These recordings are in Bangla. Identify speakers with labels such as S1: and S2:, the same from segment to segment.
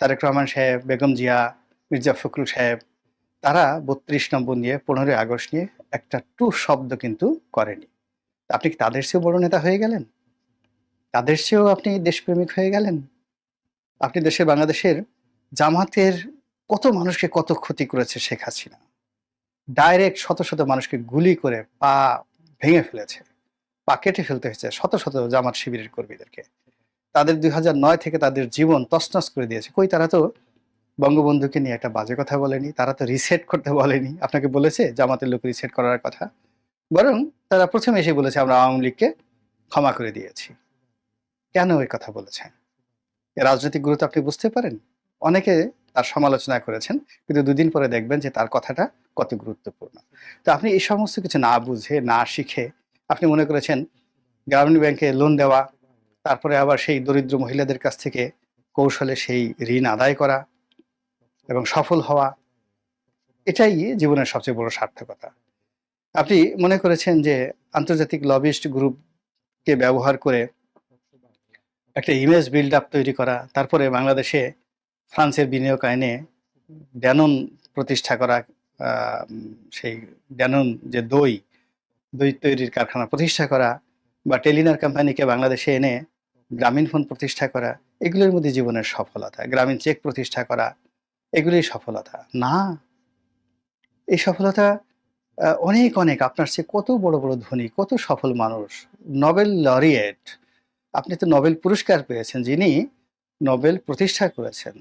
S1: তারেক রহমান সাহেব, বেগম জিয়া, মির্জা ফখরুল সাহেব, তারা বত্রিশ নম্বর নিয়ে পনেরোই আগস্ট নিয়ে একটা টু শব্দ কিন্তু করেনি। আপনি কি তাদের চেয়েও বড় নেতা হয়ে গেলেন? তাদের চেয়েও আপনি দেশপ্রেমিক হয়ে গেলেন? আপনি দেশের বাংলাদেশের জামাতের কত মানুষকে কত ক্ষতি করেছে শেখ হাসিনা? ডাইরেক্ট শত শত মানুষকে গুলি করে পা ভেঙে ফেলেছে, পা কেটে ফেলতে হয়েছে শত শত জামাত শিবিরের কর্মীদেরকে। তাদের দুই থেকে তাদের জীবন তছনছ করে দিয়েছে। কই তারা তো বঙ্গবন্ধুকে নিয়ে একটা বাজে কথা বলেনি, তারা তো রিসেট করতে বলেনি। আপনাকে বলেছে জামাতের লোক রিসেট করার কথা। বরং তারা প্রথমে এসে বলেছে, আমরা আওয়ামী লীগকে ক্ষমা করে দিয়েছি। কেন ওই কথা বলেছেন? রাজনৈতিক গুরুত্ব আপনি বুঝতে পারেন? অনেকে তার সমালোচনা করেছেন, কিন্তু দুদিন পরে দেখবেন যে তার কথাটা কত গুরুত্বপূর্ণ। তো আপনি এই সমস্ত কিছু না বুঝে, না শিখে আপনি মনে করেছেন গ্রামীণ ব্যাংকে লোন দেওয়া তারপরে আবার সেই দরিদ্র মহিলাদের কাছ থেকে কৌশলে সেই ঋণ আদায় করা এবং সফল হওয়া, এটাই জীবনের সবচেয়ে বড় সার্থকতা। আপনি মনে করেছেন যে আন্তর্জাতিক লবিস্ট গ্রুপকে ব্যবহার করে একটা ইমেজ বিল্ড আপ তৈরি করা, তারপরে বাংলাদেশে ফ্রান্সের বিনিয়োগ আইনে ড্যানন প্রতিষ্ঠা করা সেই ড্যানন যে দই দই তৈরির কারখানা প্রতিষ্ঠা করা বা টেলিনার কোম্পানিকে বাংলাদেশে এনে গ্রামীণ ফোন প্রতিষ্ঠা করা, এগুলোর মধ্যে জীবনের সফলতা, গ্রামীণ চেক প্রতিষ্ঠা করা, এগুলোই সফলতা। না, এই সফলতা অনেক অনেক, আপনার চেয়ে কত বড় বড় ধনী, কত সফল মানুষ, নোবেল লরিয়েট। আপনি তো নোবেল পুরস্কার পেয়েছেন, যিনি নোবেল প্রতিষ্ঠা করেছেন,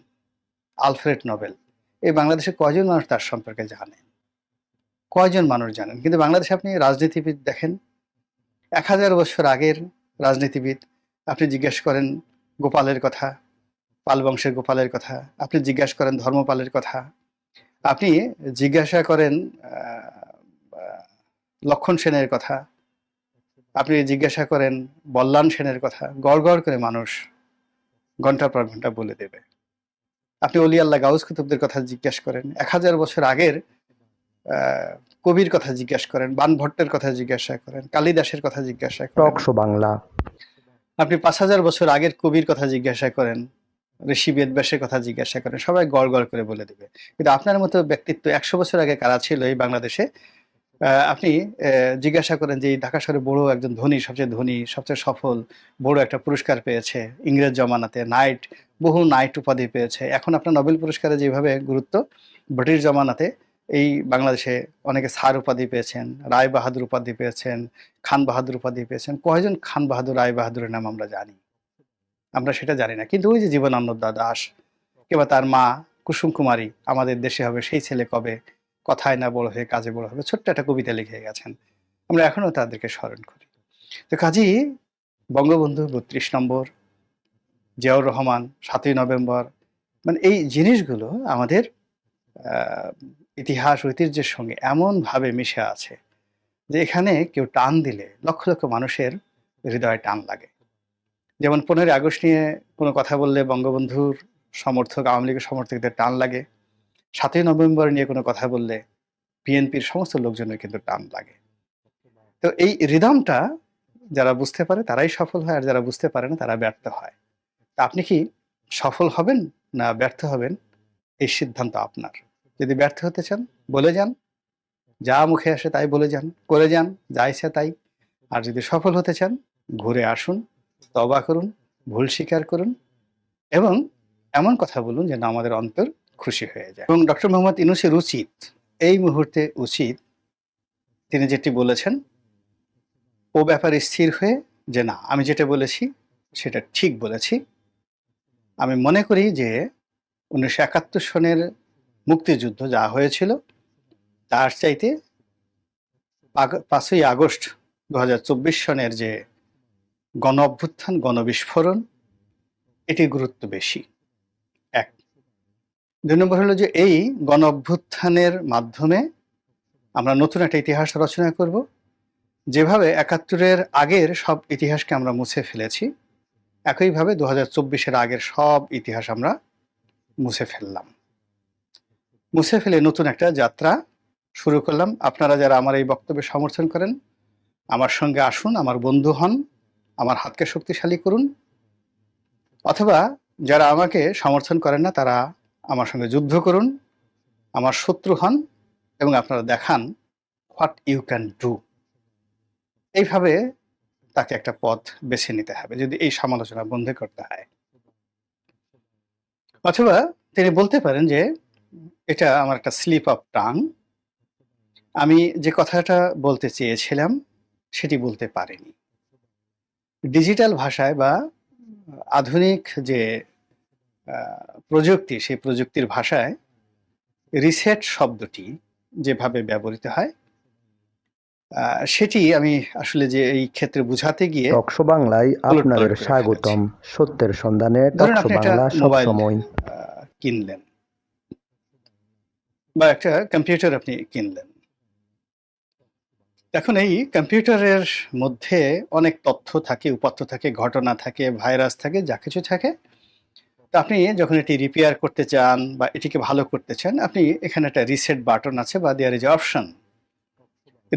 S1: আলফ্রেড নোবেল। এই বাংলাদেশে কয়জন মানুষ তার সম্পর্কে জানেন? কয়জন মানুষ জানেন? কিন্তু বাংলাদেশে আপনি রাজনীতিবিদ দেখেন, এক হাজার বছর আগের রাজনীতিবিদ আপনি জিজ্ঞেস করেন গোপালের কথা, পাল বংশের গোপালের কথা, আপনি জিজ্ঞাসা করেন ধর্মপালের কথা, আপনি জিজ্ঞাসা করেন লক্ষণ সেনের কথা, আপনি জিজ্ঞাসা করেন বল্লান সেনের কথা, গড় গড় করে মানুষ ঘণ্টার পর ঘণ্টা বলে দেবে। আপনি অলি আল্লাহ কুতুবদের কথা জিজ্ঞাসা করেন, এক হাজার বছর আগের কবির কথা জিজ্ঞাসা করেন, বান ভট্টের কথা জিজ্ঞাসা করেন, কালিদাসের কথা জিজ্ঞাসা করেন।
S2: বাংলা।
S1: আপনি পাঁচ হাজার বছর আগের কবির কথা জিজ্ঞাসা করেন, ঋষি বেদব্যাসের কথা জিজ্ঞাসা করেন, সবাই গড় গড় করে বলে দেবে। কিন্তু আপনার মতো ব্যক্তিত্ব একশো বছর আগে কারা ছিল এই বাংলাদেশে? আপনি জিজ্ঞাসা করেন যে ঢাকা শহরে বড় একজন ধনী, সবচেয়ে ধনী, সবচেয়ে সফল, বড় একটা পুরস্কার পেয়েছে, ইংরেজ জমানাতে, নাইট, বহু নাইট উপাধি পেয়েছে। এখন আপনার নোবেল পুরস্কারে যেভাবে গুরুত্ব, ব্রিটিশ জমানাতে এই বাংলাদেশে অনেকে স্যার উপাধি পেয়েছেন, রায় বাহাদুর উপাধি পেয়েছেন, খান বাহাদুর উপাধি পেয়েছেন। কয়জন খান বাহাদুর, রায় বাহাদুরের নাম আমরা জানি? আমরা সেটা জানি না। কিন্তু ওই যে জীবনানন্দ দাস কিংবা তার মা কুসুম কুমারী আমাদের দেশে হবে, সেই ছেলে কবে কথায় না বড় হয়ে কাজে বড় হবে, ছোট্ট একটা কবিতা লিখে গেছেন। আমরা এখনও তাদেরকে স্মরণ করি। তো কাজী, বঙ্গবন্ধু বত্রিশ নম্বর, জিয়াউর রহমান সাতই নভেম্বর মানে এই জিনিসগুলো আমাদের ইতিহাস ঐতিহ্যের সঙ্গে এমনভাবে মিশে আছে যে এখানে কেউ টান দিলে লক্ষ লক্ষ মানুষের হৃদয়ে টান লাগে। যেমন পনেরোই আগস্ট নিয়ে কোনো কথা বললে বঙ্গবন্ধুর সমর্থক, আওয়ামী লীগের সমর্থকদের টান লাগে। সাতই নভেম্বর নিয়ে কোনো কথা বললে বিএনপির সমস্ত লোকজনের কিন্তু টান লাগে। তো এই রিদমটা যারা বুঝতে পারে তারাই সফল হয়, আর যারা বুঝতে পারে না তারা ব্যর্থ হয়। আপনি কি সফল হবেন না ব্যর্থ হবেন? এই সিদ্ধান্ত আপনার। যদি ব্যর্থ হতে চান, বলে যান। যা মুখে আসে তাই বলে যান, করে যান, যা ইচ্ছা তাই। আর যদি সফল হতে চান, ঘুরে আসুন তবা করুন, ভুল স্বীকার করুন এবং এমন কথা বলুন যেন আমাদের অন্তর খুশি হয়ে যায়। এবং ডক্টর মোহাম্মদ ইনুসের উচিত, এই মুহূর্তে উচিত, তিনি যেটি বলেছেন, ও ব্যাপারে স্থির হয়ে যে না, আমি যেটা বলেছি, সেটা ঠিক বলেছি। আমি মনে করি যে উনিশশো একাত্তর সনের মুক্তিযুদ্ধ যা হয়েছিল, তার চাইতে পাঁচই আগস্ট দু হাজার চব্বিশ সনের যে গণ অভ্যুত্থান গণবিস্ফোরণ, এটি গুরুত্ব বেশি। এক। দুই নম্বর হলো যে এই গণ অভ্যুত্থানের মাধ্যমে আমরা নতুন একটা ইতিহাস রচনা করব। যেভাবে একাত্তরের আগের সব ইতিহাসকে আমরা মুছে ফেলেছি, একইভাবে দু হাজার আগের সব ইতিহাস আমরা মুছে ফেললাম। মুছে ফেলে নতুন একটা যাত্রা শুরু করলাম। আপনারা যারা আমার এই বক্তব্যে সমর্থন করেন, আমার সঙ্গে আসুন, আমার বন্ধু হন, আমার হাতকে শক্তিশালী করুন। অথবা যারা আমাকে সমর্থন করেন না, তারা আমার সঙ্গে যুদ্ধ করুন, আমার শত্রু হন এবং আপনারা দেখান হোয়াট ইউ ক্যান ডু। এইভাবে তাকে একটা পথ বেছে নিতে হবে যদি এই সমালোচনা বন্ধ করতে হয়। অথবা তিনি বলতে পারেন যে এটা আমার একটা স্লিপ অফ টাং আমি যে কথাটা বলতে চেয়েছিলাম সেটি বলতে পারিনি। ডিজিটাল ভাষায় বা আধুনিক যে প্রযুক্তি সেই প্রযুক্তির ভাষায় রিসেট শব্দটি যেভাবে ব্যবহৃত হয় আহ, সেটি আমি আসলে যে এই ক্ষেত্রে বুঝাতে গিয়ে
S2: টকশো বাংলায় আপনাদের স্বাগতম। সত্যের সন্ধানে টকশো বাংলা সবসময়।
S1: কিনলেন। বা একটা কম্পিউটার আপনি কিনলেন। এখন এই কম্পিউটারের মধ্যে অনেক তথ্য থাকে, উপাত্ত থাকে, ঘটনা থাকে ভাইরাস থাকে, যা কিছু থাকে। তো আপনি যখন এটি রিপেয়ার করতে চান বা এটিকে ভালো করতে চান, আপনি এখানে একটা রিসেট বাটন আছে বা দেয়ার ইজ অপশন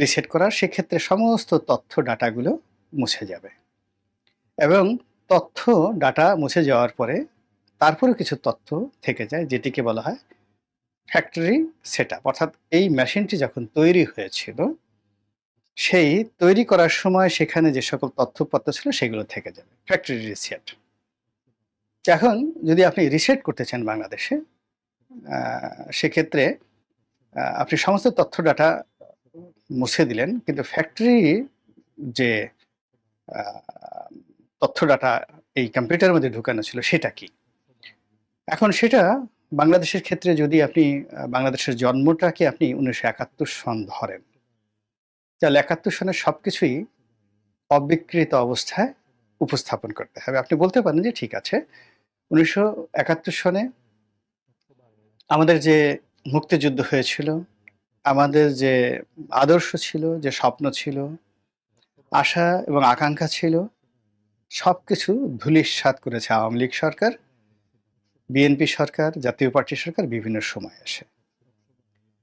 S1: রিসেট করার। সেক্ষেত্রে সমস্ত তথ্য, ডাটাগুলো মুছে যাবে। এবং তথ্য, ডাটা মুছে যাওয়ার পরে তারপরে কিছু তথ্য থেকে যায়, যেটিকে বলা হয় ফ্যাক্টরি সেট অর্থাৎ এই মেশিনটি যখন তৈরি হয়েছিল, সেই তৈরি করার সময় সেখানে যে সকল তথ্যপত্র ছিল সেগুলো থেকে যাবে ফ্যাক্টরি রিসেট এখন যদি আপনি রিসেট করতে চান বাংলাদেশে সেক্ষেত্রে আপনি সমস্ত তথ্য ডাটা মুছে দিলেন, কিন্তু ফ্যাক্টরি যে তথ্য ডাটা এই কম্পিউটারের মধ্যে ঢুকানো ছিল সেটা কি? এখন সেটা বাংলাদেশের ক্ষেত্রে যদি আপনি বাংলাদেশের জন্মটাকে আপনি উনিশশো একাত্তর সন ধরেন, তাহলে একাত্তর সনের সব কিছুই অবিকৃত অবস্থায় উপস্থাপন করতে হবে। আপনি বলতে পারেন যে ঠিক আছে, উনিশশো একাত্তর সনে আমাদের যে মুক্তিযুদ্ধ হয়েছিল, আমাদের যে আদর্শ ছিল, যে স্বপ্ন ছিল, আশা এবং আকাঙ্ক্ষা ছিল সব কিছু ধুলিস্বাদ করেছে আওয়ামী লীগ সরকার। বিএনপি সরকার জাতীয় পার্টি সরকার বিভিন্ন সময় আসে।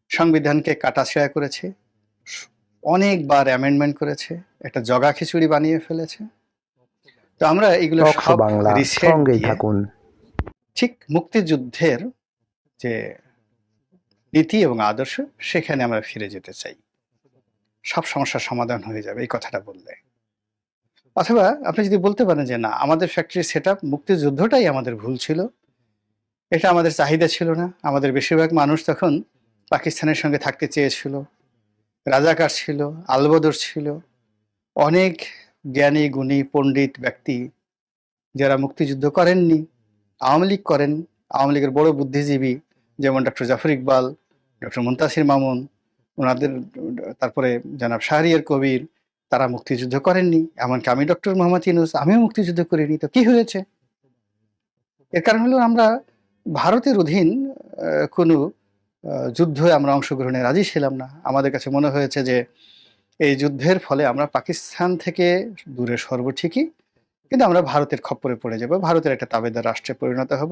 S1: সংবিধানকে কাটাছেড়া করেছে অনেকবার অ্যামেন্ডমেন্ট করেছে একটা জগা খিচুড়ি বানিয়ে ফেলেছে। তো আমরা এগুলো সব
S2: থাকুন।
S1: ঠিক মুক্তিযুদ্ধের যে নীতি এবং আদর্শ সেখানে আমরা ফিরে যেতে চাই। সব সমস্যার সমাধান হয়ে যাবে এই কথাটা বললে। অথবা আপনি যদি বলতে পারেন যে না আমাদের ফ্যাক্টরি সেট আপ মুক্তিযুদ্ধটাই আমাদের ভুল ছিল। এটা আমাদের চাহিদা ছিল না। আমাদের বেশিরভাগ মানুষ তখন পাকিস্তানের সঙ্গে থাকতে চেয়েছিল। রাজাকার ছিল, আলবদর ছিল। অনেক জ্ঞানী, গুণী, পণ্ডিত ব্যক্তি যারা মুক্তিযুদ্ধ করেননি, আওয়ামী লীগ করেন। আওয়ামী লীগের বড় বুদ্ধিজীবী যেমন ডক্টর জাফর ইকবাল, ডক্টর মুন্তাসির মামুন, ওনাদের তারপরে জনাব শাহরিয়ার কবির, তারা মুক্তিযুদ্ধ করেননি। এমনকি আমি ডক্টর মোহাম্মদ ইউনুস, আমিও মুক্তিযুদ্ধ করিনি। তো কি হয়েছে? এর কারণ হলো আমরা ভারতের অধীন কোনো যুদ্ধে আমরা অংশগ্রহণে রাজি ছিলাম না। আমাদের কাছে মনে হয়েছে যে, এই যুদ্ধের ফলে আমরা পাকিস্তান থেকে দূরে সর্ব ঠিকই, কিন্তু আমরা ভারতের খপ্পরে পড়ে যাব। ভারতের একটা তাবেদার রাষ্ট্রে পরিণত হব।